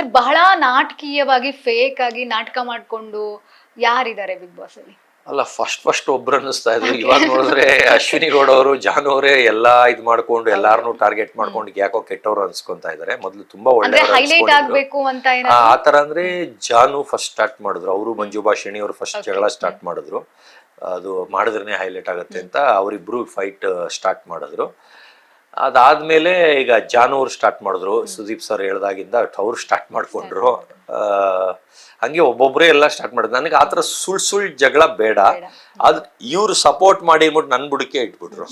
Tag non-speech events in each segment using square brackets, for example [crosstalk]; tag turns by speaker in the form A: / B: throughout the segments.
A: Sir ಬಹಳ ನಾಟಕೀಯವಾಗಿ fake ಆಗಿ ನಾಟಕ ಮಾಡ್ಕೊಂಡು ಯಾರಿದ್ದಾರೆ ಬಿಗ್ ಬಾಸ್ ಅಲ್ಲಿ?
B: ಅಲ್ಲ ಫಸ್ಟ್ ಫಸ್ಟ್ ಒಬ್ರು ಅನ್ನಿಸ್ತಾ ಇದ್ರು. ಇವಾಗ ನೋಡಿದ್ರೆ ಅಶ್ವಿನಿ ಗೌಡ ಅವರು ಜಾನು ಅವರೇ ಎಲ್ಲಾ ಇದ್ ಮಾಡ್ಕೊಂಡು ಎಲ್ಲಾರನು ಟಾರ್ಗೆಟ್ ಮಾಡ್ಕೊಂಡು ಯಾಕೋ ಕೆಟ್ಟವ್ರು ಅನ್ಸ್ಕೊಂತಾ ಇದಾರೆ. ಮೊದ್ಲು ತುಂಬಾ ಒಳ್ಳೆ
A: ಹೈಲೈಟ್ ಆಗ್ಬೇಕು ಅಂತ
B: ಆ
A: ಏನಾದ್ರು?
B: ತರ ಅಂದ್ರೆ ಜಾನು ಫಸ್ಟ್ ಸ್ಟಾರ್ಟ್ ಮಾಡಿದ್ರು. ಅವರು ಮಂಜು ಭಾಷಿಣಿ ಅವರು ಫಸ್ಟ್ ಜಗಳ ಸ್ಟಾರ್ಟ್ ಮಾಡಿದ್ರು. ಅದು ಮಾಡಿದ್ರೇನೆ ಹೈಲೈಟ್ ಆಗುತ್ತೆ ಅಂತ ಅವರಿಬ್ರು ಫೈಟ್ ಸ್ಟಾರ್ಟ್ ಮಾಡಿದ್ರು. ಅದಾದ್ಮೇಲೆ ಈಗ ಜಾನು ಅವ್ರು ಸ್ಟಾರ್ಟ್ ಮಾಡಿದ್ರು. ಸುದೀಪ್ ಸರ್ ಹೇಳ್ದಾಗಿಂದ ಅವ್ರು ಸ್ಟಾರ್ಟ್ ಮಾಡ್ಕೊಂಡ್ರು. ಆ, ಹಂಗೆ ಒಬ್ಬೊಬ್ಬರೇ ಎಲ್ಲ ಸ್ಟಾರ್ಟ್ ಮಾಡಿದ್ರು. ನನಗೆ ಆತರ ಸುಳ್ ಸುಳ್ ಜಗಳ ಬೇಡ. ಅದು ಇವ್ರು ಸಪೋರ್ಟ್ ಮಾಡಿ ಅಂದ್ಬಿಟ್ಟು ನನ್ನ ಬುಡಕ್ಕೆ ಇಟ್ಬಿಟ್ರು.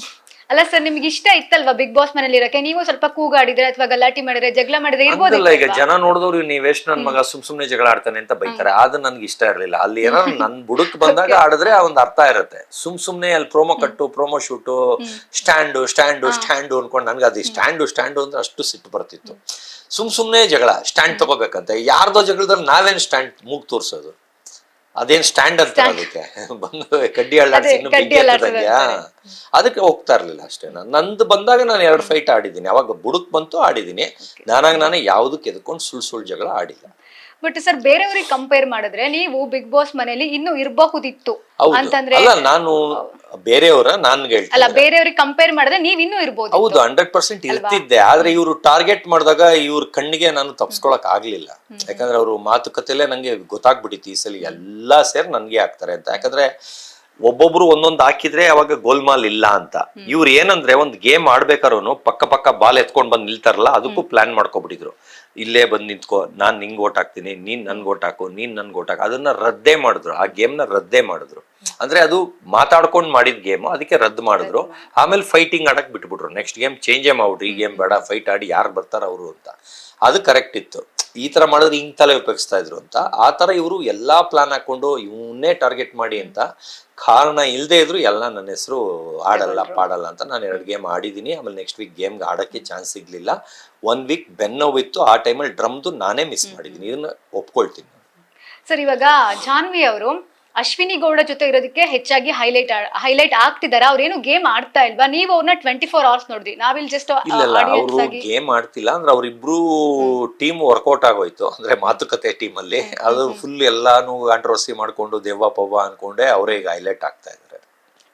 A: ಅಲ್ಲ ಸರ್ ನಿಮ್ಗೆ ಇಷ್ಟ ಇತ್ತಲ್ವಾ ಬಿಗ್ ಬಾಸ್ ಮನೇಲಿ ಇರಕ್ಕೆ ನೀವು ಸ್ವಲ್ಪ ಕೂಗಾಡಿದ್ರೆ ಅಥವಾ ಗಲಾಟಿ ಮಾಡಿದ್ರೆ ಜಗಳ ಮಾಡಿದ್ರೆ
B: ಇರ್ಬೋದು ಈಗ ಜನ ನೋಡಿದವ್ರು ನೀವು ಎಷ್ಟು ನನ್ ಮಗ ಸುಮ್ ಸುಮ್ನೆ ಜಗಳ ಆಡ್ತಾನೆ ಅಂತ ಬೈತಾರೆ. ಅದು ನನ್ಗೆ ಇಷ್ಟ ಇರಲಿಲ್ಲ. ಅಲ್ಲಿ ಏನಾದ್ರು ನನ್ ಬುಡಕ್ ಬಂದಾಗ ಆಡಿದ್ರೆ ಒಂದ್ ಅರ್ಥ ಇರುತ್ತೆ. ಸುಮ್ ಸುಮ್ನೆ ಅಲ್ಲಿ promo cut promo shoot stand stand stand ಅನ್ಕೊಂಡು ನನ್ಗೆ ಅದು ಸ್ಟ್ಯಾಂಡು ಸ್ಟ್ಯಾಂಡು ಅಂದ್ರೆ ಅಷ್ಟು ಸಿಟ್ಟು ಬರ್ತಿತ್ತು. ಸುಮ್ ಸುಮ್ನೆ ಜಗಳ ಸ್ಟ್ಯಾಂಡ್ ತಗೋಬೇಕಂತೆ. ಯಾರ್ದೋ ಜಗಳದಲ್ಲಿ ನಾವೇನ್ ಸ್ಟ್ಯಾಂಡ್ ಮೂಗ್ ತೋರ್ಸೋದು? ಅದೇನ್ ಸ್ಟ್ಯಾಂಡ್ ಅಂತ ಅದಕ್ಕೆ? [laughs] ಬಂದು ಕಡ್ಡಿ ಅಳ್ಳಾಡ್ಸಿ
A: ಅದೇ,
B: ಇನ್ನು
A: ಕಡ್ಡಿ
B: ಬೆಂಕಿ
A: ಅಲ್ಲಾಡ್ಸೋದು
B: ಹತ್ತದಂಗ್ಯಾ? ಅದಕ್ಕೆ ಹೋಗ್ತಾ ಇರ್ಲಿಲ್ಲ ಅಷ್ಟೇ. ನಾನು ನಂದು ಬಂದಾಗ ನಾನು ಎರಡು ಫೈಟ್ ಆಡಿದ್ದೀನಿ. ಅವಾಗ ಬುಡಕ್ ಬಂತು ಆಡಿದ್ದೀನಿ. ನಾನಾಗ ನಾನು ಯಾವ್ದಕ್ಕೆ ಎದ್ಕೊಂಡು ಸುಳ್ ಸುಳ್ ಜಗಳ ಆಡಿಲ್ಲ.
A: ಬಟ್ ಸರ್ ಬೇರೆಯವ್ರಿಗೆ ಕಂಪೇರ್ ಮಾಡಿದ್ರೆ ನೀವು ಬಿಗ್ ಬಾಸ್ ಮನೇಲಿ ಇನ್ನು ಇರಬಹುದಿತ್ತು ಅಂತಂದ್ರೆ
B: ಅಲ್ಲ ನಾನು ಬೇರೆಯವರ ನಾನ್
A: ಅಲ್ಲ ಬೇರೆಯವ್ರಿಗೆ ಕಂಪೇರ್ ಮಾಡಿದ್ರೆ ನೀವ್ ಇನ್ನೂ ಇರ್ಬೋದು
B: ಹೌದು ಹಂಡ್ರೆಡ್ ಪರ್ಸೆಂಟ್ ಇರ್ತಿದ್ದೆ. ಆದ್ರೆ ಇವರು ಟಾರ್ಗೆಟ್ ಮಾಡಿದಾಗ ಇವ್ರ ಕಣ್ಣಿಗೆ ನಾನು ತಪ್ಸ್ಕೊಳಕ್ ಆಗ್ಲಿಲ್ಲ. ಯಾಕಂದ್ರೆ ಅವರು ಮಾತುಕತೆಲೆ ನಂಗೆ ಗೊತ್ತಾಗ್ಬಿಟ್ಟಿತ್ತು ಈ ಸಲ ಎಲ್ಲಾ ಸೇರ್ ನನ್ಗೆ ಆಗ್ತಾರೆ ಅಂತ. ಯಾಕಂದ್ರೆ ಒಬ್ಬೊಬ್ರು ಒಂದೊಂದ್ ಹಾಕಿದ್ರೆ ಅವಾಗ ಗೋಲ್ಮಾಲ್ ಇಲ್ಲ ಅಂತ. ಇವ್ರು ಏನಂದ್ರೆ ಒಂದ್ ಗೇಮ್ ಆಡ್ಬೇಕಾರು ಪಕ್ಕ ಪಕ್ಕ ಬಾಲ್ ಎತ್ಕೊಂಡ್ ಬಂದ್ ನಿಲ್ತಾರಲ್ಲ ಅದಕ್ಕೂ ಪ್ಲಾನ್ ಮಾಡ್ಕೊಬಿಟ್ಟಿದ್ರು. ಇಲ್ಲೇ ಬಂದ್ ನಿಂತ್ಕೋ ನಾನ್ ನಿಂಗ್ ಓಟ್ ಹಾಕ್ತೀನಿ ನೀನ್ ನನ್ಗೆ ಓಟ್ ಹಾಕು ನೀನ್ ನನ್ಗೆ ಓಟ್ ಹಾಕು ಅದನ್ನ ರದ್ದೇ ಮಾಡಿದ್ರು. ಆ ಗೇಮ್ನ ರದ್ದೇ ಮಾಡಿದ್ರು. ಅಂದ್ರೆ ಅದು ಮಾತಾಡ್ಕೊಂಡ್ ಮಾಡಿದ ಗೇಮ್ ಅದಕ್ಕೆ ರದ್ದು ಮಾಡಿದ್ರು. ಆಮೇಲೆ ಫೈಟಿಂಗ್ ಆಡಕ್ ಬಿಟ್ಬಿಟ್ರು. ನೆಕ್ಸ್ಟ್ ಗೇಮ್ ಚೇಂಜೇ ಮಾಡ್ಬಿಟ್ರು. ಈ ಗೇಮ್ ಬೇಡ ಫೈಟ್ ಆಡಿ ಯಾರು ಬರ್ತಾರ ಅವರು ಅಂತ. ಅದು ಕರೆಕ್ಟ್ ಇತ್ತು. ಈ ತರ ಮಾಡಿದ್ರೆ ಹಿಂಗ್ ತಲೆ ಉಪಯೋಗಿಸ್ತಾ ಇದ್ರು ಅಂತ ಆ ತರ ಇವರು ಎಲ್ಲಾ ಪ್ಲಾನ್ ಹಾಕೊಂಡು ಇವನ್ನೇ ಟಾರ್ಗೆಟ್ ಮಾಡಿ ಅಂತ ಕಾರಣ ಇಲ್ಲದೆ ಇದ್ರು ಎಲ್ಲ ನನ್ನ ಹೆಸರು ಆಡಲ್ಲ ಪಾಡಲ್ಲ ಅಂತ ನಾನು ಎರಡು ಗೇಮ್ ಆಡಿದ್ದೀನಿ ಆಮೇಲೆ ನೆಕ್ಸ್ಟ್ ವೀಕ್ ಗೇಮ್ಗೆ ಆಡೋಕ್ಕೆ ಚಾನ್ಸ್ ಸಿಗ್ಲಿಲ್ಲ. ಒನ್ ವೀಕ್ ಬೆನ್ನೋವಿತ್ತು ಆ ಟೈಮಲ್ಲಿ ಡ್ರಮ್ದು ನಾನೇ ಮಿಸ್ ಮಾಡಿದ್ದೀನಿ ಇದನ್ನ ಒಪ್ಕೊಳ್ತೀನಿ
A: ಸರ್ ಇವಾಗ ಜಾನ್ವಿ ಅವರು ಅಶ್ವಿನಿ ಗೌಡ ಜೊತೆ ಇರೋದಕ್ಕೆ ಹೆಚ್ಚಾಗಿ ಹೈಲೈಟ್ ಹೈಲೈಟ್ ಆಗ್ತಿದಾರ. ಅವ್ರೇನು ಗೇಮ್ ಆಡ್ತಾ ಇಲ್ವಾ? ನೀವು ಅವ್ರನ್ನ ಟ್ವೆಂಟಿ ಫೋರ್ ಅವರ್ಸ್ ನೋಡಿದ್ವಿ. ನಾವಿಲ್ಲಿ ಜಸ್ಟ್
B: ಅವರು ಗೇಮ್ ಆಡ್ತಿಲ್ಲ. ಅಂದ್ರೆ ಅವ್ರಿಬ್ರು ಟೀಮ್ ವರ್ಕೌಟ್ ಆಗೋಯ್ತು. ಅಂದ್ರೆ ಮಾತುಕತೆ ಟೀಮ್ ಅಲ್ಲಿ. ಅದು ಫುಲ್ ಎಲ್ಲಾನು ಕಾಂಟ್ರವರ್ಸಿ ಮಾಡ್ಕೊಂಡು ದೆವ್ವ ಪವ್ವ ಅನ್ಕೊಂಡೆ ಅವರೇ ಈಗ ಹೈಲೈಟ್ ಆಗ್ತಾ ಇದಾರೆ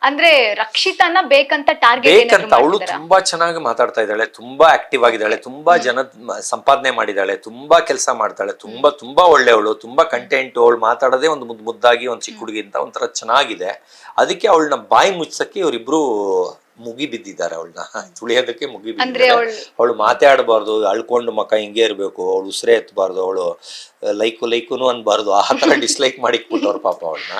A: ಅಂದ್ರೆ ರಕ್ಷಿತನ ಬೇಕಂತ ಟಾರ್ಗೆಟ್
B: ಬೇಕಂತ ಅವಳು ತುಂಬಾ ಚೆನ್ನಾಗಿ ಮಾತಾಡ್ತಾ ಇದ್ದಾಳೆ ತುಂಬಾ ಆಕ್ಟಿವ್ ಆಗಿದ್ದಾಳೆ ತುಂಬಾ ಜನ ಸಂಪಾದನೆ ಮಾಡಿದ್ದಾಳೆ ತುಂಬಾ ಕೆಲಸ ಮಾಡ್ತಾಳೆ ತುಂಬಾ ತುಂಬಾ ಒಳ್ಳೆಯವಳು ತುಂಬಾ ಕಂಟೆಂಟ್ ಅವಳು ಮಾತಾಡೋದೇ ಒಂದು ಮುದ್ ಮುದ್ದಾಗಿ ಒಂದು ಚಿಕ್ಕ ಹುಡುಗಿ ಅಂತ ಒಂಥರ ಚೆನ್ನಾಗಿದೆ. ಅದಕ್ಕೆ ಅವಳನ್ನ ಬಾಯಿ ಮುಚ್ಚಕ್ಕೆ ಇವರಿಬ್ರು ಮುಗಿ ಬಿದ್ದಿದ್ದಾರೆ ಅವಳನ್ನ. ತುಳಿಯೋದಕ್ಕೆ ಮುಗಿ ಬಿದ್ದಿದ್ದಾರೆ.
A: ಅವಳು
B: ಅವಳು ಮಾತಾಡಬಾರ್ದು ಅಳ್ಕೊಂಡು ಮಕ್ಕ ಹಿಂಗೆ ಇರಬೇಕು ಅವಳು ಉಸಿರೇ ಎತ್ತಬಾರ್ದು ಅವಳು ಲೈಕು ಲೈಕುನು ಅನ್ಬಾರ್ದು ಆ ಥರ [laughs] ಡಿಸ್ಲೈಕ್ ಮಾಡಿಕ್ಬಿಟ್ಟವ್ರು ಪಾಪ ಅವಳನ್ನ.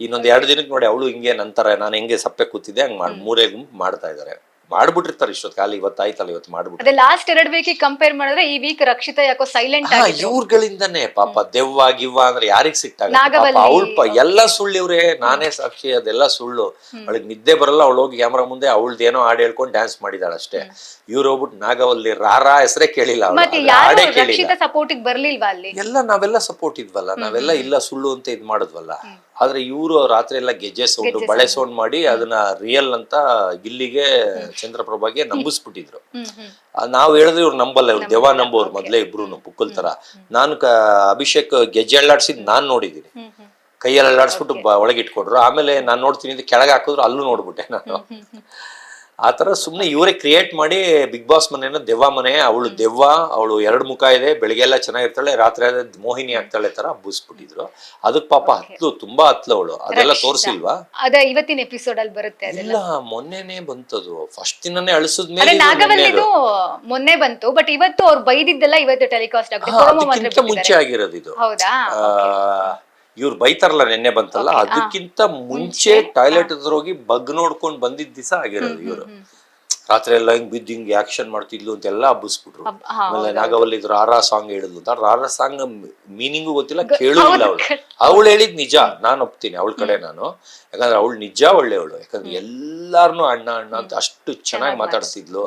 B: ಇನ್ನೊಂದ್ ಎರಡು ದಿನಕ್ಕೆ ನೋಡಿ ಅವಳು ಹಿಂಗೆ ನಂತರ ನಾನು ಹೆಂಗೆ ಸಪ್ಪೆ ಕೂತಿದ್ದೆ ಹಂಗ್ ಮಾಡಿ ಮೂರೇ ಗುಂಪು ಮಾಡ್ತಾ ಇದ್ದಾರೆ ಮಾಡ್ಬಿಟ್ಟಿರ್ತಾರೆ ಇಷ್ಟೊತ್ತು ಕಾಲ ಇವತ್ತು ಆಯ್ತಲ್ಲ ಇವತ್ತು ಮಾಡ್ಬಿಟ್ಟು.
A: ಅದೇ ಲಾಸ್ಟ್ ಎರಡ್ ವೀಕ್ ಕಂಪೇರ್ ಮಾಡಿದ್ರೆ ಈ ವೀಕ್ ರಕ್ಷಿತ ಯಾಕೋ ಸೈಲೆಂಟ್
B: ಇವ್ರಗಳಿಂದಾನೆ ಪಾಪ ದೆವ್ವ ಗಿವ್ವ ಅಂದ್ರೆ ಯಾರಿಗ್ ಸಿಕ್ತಾಗ
A: ನಾಗವಲ್ಲಿ.
B: ಅವಳ ಎಲ್ಲ ಸುಳ್ಳು ಇವ್ರೆ ನಾನೇ ಸಾಕ್ಷಿ ಅದೆಲ್ಲ ಸುಳ್ಳು. ಅವಳಿಗೆ ನಿದ್ದೆ ಬರಲ್ಲ ಅವಳು ಹೋಗಿ ಕ್ಯಾಮ್ರಾ ಮುಂದೆ ಅವಳ್ದೇನೋ ಹಾಡು ಹೇಳ್ಕೊಂಡು ಡ್ಯಾನ್ಸ್ ಮಾಡಿದಾಳ ಅಷ್ಟೇ. ಇವ್ರು ಹೋಗ್ಬಿಟ್ಟು ನಾಗವಲ್ಲಿ ರಾರಾ ಹೆಸರೇ ಕೇಳಿಲ್ಲ ಅವ್ಳು.
A: ಮತ್ತೆ
B: ಅದ್ರ
A: ಯಾರು
B: ಹಾಡೇ ಕೇಳಿಲ್ಲ.
A: ರಕ್ಷಿತ ಸಪೋರ್ಟಿಗೆ ಬರ್ಲಿಲ್ವಾ ಅಲ್ಲಿ?
B: ಎಲ್ಲ ನಾವೆಲ್ಲ ಸಪೋರ್ಟ್ ಇದ್ವಲ್ಲ ನಾವೆಲ್ಲ ಇಲ್ಲ ಸುಳ್ಳು ಅಂತ ಇದ್ ಮಾಡಿದ್ವಲ್ಲ. ಆದ್ರೆ ಇವರು ರಾತ್ರಿ ಎಲ್ಲ ಗೆಜ್ಜೆ ಸೌಂಡ್ ಬಳೆ ಸೌಂಡ್. ಮಾಡಿ ಅದನ್ನ ರಿಯಲ್ ಅಂತ ಗಿಲ್ಲಿಗೆ ಚಂದ್ರಪ್ರಭಾಗೆ ನಂಬಿಸ್ಬಿಟ್ಟಿದ್ರು. ನಾವ್ ಹೇಳಿದ್ರೆ ಇವ್ರು ನಂಬಲ್ಲ ಇವ್ರು ದೇವ ನಂಬೋರು ಮೊದ್ಲೇ ಇಬ್ರು ಪುಕ್ಕಲ್ ತರ ನಾನು ಅಭಿಷೇಕ್ ಗೆಜ್ಜೆ ಅಳ್ಳಾಡ್ಸಿದ್ ನಾನ್ ನೋಡಿದೀನಿ. ಕೈಯಲ್ಲಿ ಅಳ್ಳಾಡ್ಸ್ಬಿಟ್ಟು ಬ- ಒಳಗೆ ಇಟ್ಕೊಂಡ್ರು ಆಮೇಲೆ ನಾನ್ ನೋಡ್ತೀನಿ ಕೆಳಗೆ ಹಾಕಿದ್ರು ಅಲ್ಲೂ ನೋಡ್ಬಿಟ್ಟೆ ನಾನು. ಆ ತರ ಸುಮ್ನೆ ಇವರೇ ಕ್ರಿಯೇಟ್ ಮಾಡಿ ಬಿಗ್ ಬಾಸ್ ಮನೆನ ದೆವ್ವ ಮನೆ ಅವಳು ದೆವ್ವ ಅವಳು ಎರಡು ಮುಖ ಇದೆ ಬೆಳಿಗ್ಗೆ ಎಲ್ಲ ಚೆನ್ನಾಗಿರ್ತಾಳೆ ರಾತ್ರಿ ಆದ್ರೆ ಮೋಹಿನಿ ಆಗ್ತಾಳೆ ತರ ಬುಸ್ಬಿಟ್ಟಿದ್ರು. ಅದಕ್ ಪಾಪ ಹತ್ಲು ತುಂಬಾ ಹತ್ಲು ಅವಳು. ಅದೆಲ್ಲ ತೋರಿಸಿಲ್ವಾ?
A: ಅದ ಇವತ್ತಿನ ಎಪಿಸೋಡ್ ಅಲ್ಲಿ ಬರುತ್ತೆ
B: ಇಲ್ಲ ಮೊನ್ನೆನೆ ಬಂತದು. ಫಸ್ಟ್ ದಿನನೇ ಅಳಿಸಿದ್ಮೇಲೆ
A: ನಾಗವಲ್ಲಿದು ಮೊನ್ನೆ ಬಂತು ಬಟ್ ಇವತ್ತು ಅವ್ರು ಬೈದಿದ್ದೆಲ್ಲ ಇವತ್ತು ಟೆಲಿಕಾಸ್ಟ್ ಆಗುತ್ತೆ
B: ಮುಂಚೆ ಆಗಿರೋದು ಇದು.
A: ಹೌದಾ?
B: ಇವ್ರು ಬೈತಾರಲ್ಲ ನೆನ್ನೆ ಬಂತಲ್ಲ ಅದಕ್ಕಿಂತ ಮುಂಚೆ ಟಾಯ್ಲೆಟ್ ಹತ್ರ ಹೋಗಿ ಬಗ್ ನೋಡ್ಕೊಂಡು ಬಂದಿದ್ದ ದಿವಸ ಆಗಿರೋದು ಇವರು. ರಾತ್ರಿ ಎಲ್ಲ ಹಿಂಗ್ ಬಿದ್ದು ಹಿಂಗ್ ಆಕ್ಷನ್ ಮಾಡ್ತಿದ್ಲು ಅಂತೆಲ್ಲ ಹಬ್ಬಿಸ್ಬಿಟ್ರು.
A: ಹಬ್- ಹಾ,
B: ಆಮೇಲೆ ನಾಗವಲ್ಲಿ ಇದ್ರು ರಾರಾ ಸಾಂಗ್ ಹೇಳಿದ್ಲು ಅಂತ. ರಾರಾ ಸಾಂಗ್ ಮೀನಿಂಗು ಗೊತ್ತಿಲ್ಲ ಕೇಳೂ ಇಲ್ಲ ಅವಳು. ಅವಳು ಹೇಳಿದ್ ನಿಜ ನಾನು ಒಪ್ತೀನಿ ಅವಳ ಕಡೆ ನಾನು. ಯಾಕಂದ್ರೆ ಅವಳು ನಿಜ ಒಳ್ಳೆಯವಳು. ಯಾಕಂದ್ರೆ ಎಲ್ಲಾರ್ನು ಅಣ್ಣ ಅಣ್ಣ ಅಂತ ಅಷ್ಟು ಚೆನ್ನಾಗಿ ಮಾತಾಡ್ಸಿದ್ಲು.